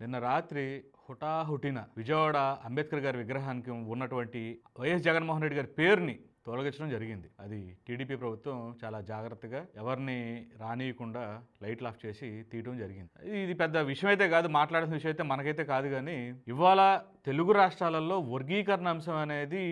నిన్న రాత్రి హుటాహుటిన విజయవాడ అంబేద్కర్ గారి విగ్రహానికి ఉన్నటువంటి వైఎస్ జగన్మోహన్ రెడ్డి గారి పేరుని తొలగించడం జరిగింది. అది టీడీపీ ప్రభుత్వం చాలా జాగ్రత్తగా ఎవరిని రానియకుండా లైట్లు ఆఫ్ చేసి తీయడం జరిగింది. ఇది పెద్ద విషయం అయితే కాదు మాట్లాడాల్సిన విషయం అయితే మనకైతే కాదు కానీ ఇవాళ తెలుగు రాష్ట్రాలలో వర్గీకరణ అంశం అనేది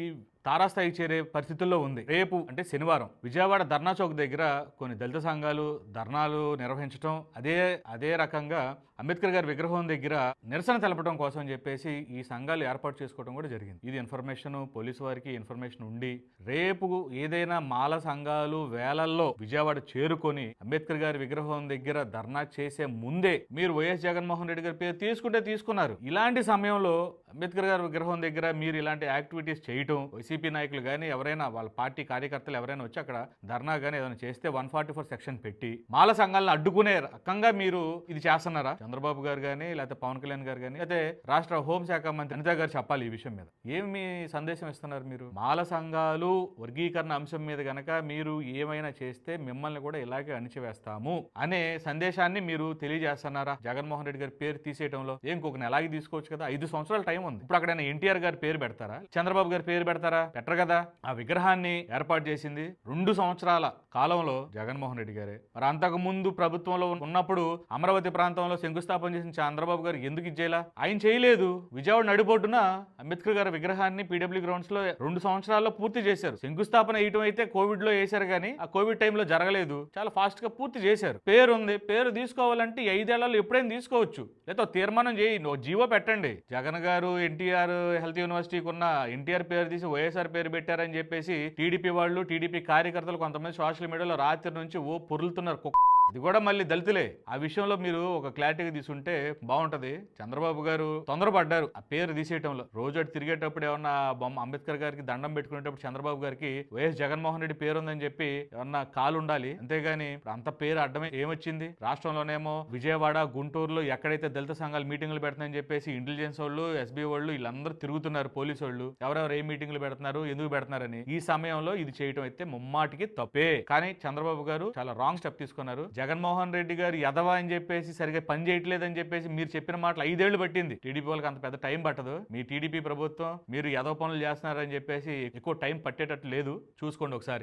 తారాస్థాయికి చేరే పరిస్థితుల్లో ఉంది. రేపు అంటే శనివారం విజయవాడ ధర్నా చౌక్ దగ్గర కొన్ని దళిత సంఘాలు ధర్నాలు నిర్వహించడం అదే అదే రకంగా అంబేద్కర్ గారి విగ్రహం దగ్గర నిరసన తెలపడం కోసం చెప్పేసి ఈ సంఘాలు ఏర్పాటు చేసుకోవడం కూడా జరిగింది. ఇది ఇన్ఫర్మేషన్ పోలీసు వారికి ఇన్ఫర్మేషన్ ఉండి రేపు ఏదైనా మాల సంఘాలు వేలల్లో విజయవాడ చేరుకొని అంబేద్కర్ గారి విగ్రహం దగ్గర ధర్నా చేసే ముందే మీరు వైఎస్ జగన్మోహన్ రెడ్డి గారి పేరు తీసుకుంటే తీసుకున్నారు. ఇలాంటి సమయంలో అంబేద్కర్ గారి విగ్రహం దగ్గర మీరు ఇలాంటి యాక్టివిటీస్ చేయటం వైసీపీ నాయకులు కానీ ఎవరైనా వాళ్ళ పార్టీ కార్యకర్తలు ఎవరైనా వచ్చి అక్కడ ధర్నా కానీ ఏదైనా చేస్తే వన్ ఫార్టీ ఫోర్ సెక్షన్ పెట్టి మాల సంఘాలను అడ్డుకునే రకంగా మీరు ఇది చేస్తున్నారా? చంద్రబాబు గారు కానీ లేకపోతే పవన్ కళ్యాణ్ గారు కానీ అయితే రాష్ట్ర హోంశాఖ మంత్రి అనిత గారు చెప్పాలి ఈ విషయం మీద. ఏమి మీ సందేశం ఇస్తున్నారు మీరు? మాల సంఘాలు వర్గీకరణ అంశం మీద కనుక మీరు ఏమైనా చేస్తే మిమ్మల్ని కూడా ఇలాగే అణిచివేస్తాము అనే సందేశాన్ని మీరు తెలియజేస్తున్నారా? జగన్మోహన్ రెడ్డి గారి పేరు తీసేయడంలో ఏం ఇంకొక నెలాగి తీసుకోవచ్చు కదా? ఐదు సంవత్సరాల టైం ఉంది. ఇప్పుడు అక్కడ ఎన్టీఆర్ గారి పేరు పెడతారా? చంద్రబాబు గారి పేరు పెడతారా? పెట్టరు కదా? ఆ విగ్రహాన్ని ఏర్పాటు చేసింది రెండు సంవత్సరాల కాలంలో జగన్మోహన్ రెడ్డి గారే. మరి అంతకు ముందు ప్రభుత్వంలో ఉన్నప్పుడు అమరావతి ప్రాంతంలో శంకుస్థాపన చేసిన చంద్రబాబు గారు ఎందుకు ఇచ్చేలా ఆయన చేయలేదు. విజయవాడ నడిబొడ్డున అంబేద్కర్ గారి విగ్రహాన్ని పీడబ్ల్యూ గ్రౌండ్స్లో రెండు సంవత్సరాల్లో పూర్తి చేశారు. శంకుస్థాపన వేయటం అయితే కోవిడ్లో వేశారు కానీ ఆ కోవిడ్ టైంలో జరగలేదు. చాలా ఫాస్ట్గా పూర్తి చేశారు. పేరు ఉంది. పేరు తీసుకోవాలంటే ఐదేళ్ళలో ఎప్పుడైనా తీసుకోవచ్చు. లేదా తీర్మానం చేయి. జీవో పెట్టండి. జగన్ గారు ఎన్టీఆర్ హెల్త్ యూనివర్సిటీకి ఉన్న ఎన్టీఆర్ పేరు తీసి వైఎస్ఆర్ పేరు పెట్టారని చెప్పేసి టీడీపీ వాళ్ళు టీడీపీ కార్యకర్తలు కొంతమంది సోషల్ మీడియాలో రాత్రి నుంచి ఓ పొరులుతున్నారు కుక్క. అది కూడా మళ్ళీ దళితులే. ఆ విషయంలో మీరు ఒక క్లారిటీగా తీసుంటే బాగుంటది. చంద్రబాబు గారు తొందరపడ్డారు ఆ పేరు తీసేయటంలో. రోజు అటు తిరిగేటప్పుడు ఏమన్నా బొమ్మ అంబేద్కర్ గారికి దండం పెట్టుకునేటప్పుడు చంద్రబాబు గారికి వైఎస్ జగన్మోహన్ రెడ్డి పేరు ఉందని చెప్పి ఏమన్నా కాలు ఉండాలి అంతేగాని అంత పేరు అడ్డమే ఏమొచ్చింది? రాష్ట్రంలోనేమో విజయవాడ గుంటూరులో ఎక్కడైతే దళిత సంఘాలు మీటింగ్లు పెడుతున్నాయని చెప్పేసి ఇంటెలిజెన్స్ వాళ్ళు ఎస్బీ వాళ్ళు వీళ్ళందరూ తిరుగుతున్నారు పోలీసు వాళ్ళు. ఎవరెవరు ఏ మీటింగ్లు పెడుతున్నారు? ఎందుకు పెడుతున్నారని ఈ సమయంలో ఇది చేయటం అయితే ముమ్మాటికి తప్పే. కానీ చంద్రబాబు గారు చాలా రాంగ్ స్టెప్ తీసుకున్నారు. జగన్మోహన్ రెడ్డి గారు ఎదవా అని చెప్పేసి సరిగ్గా పని చేయట్లేదని చెప్పేసి మీరు చెప్పిన మాటలు ఐదేళ్ళు పట్టింది. టీడీపీ వాళ్ళకి అంత పెద్ద టైం పట్టదు. మీ టీడీపీ ప్రభుత్వం మీరు ఎదవ పనులు చేస్తున్నారని చెప్పేసి ఎక్కువ టైం పట్టేటట్టు లేదు. చూసుకోండి ఒకసారి.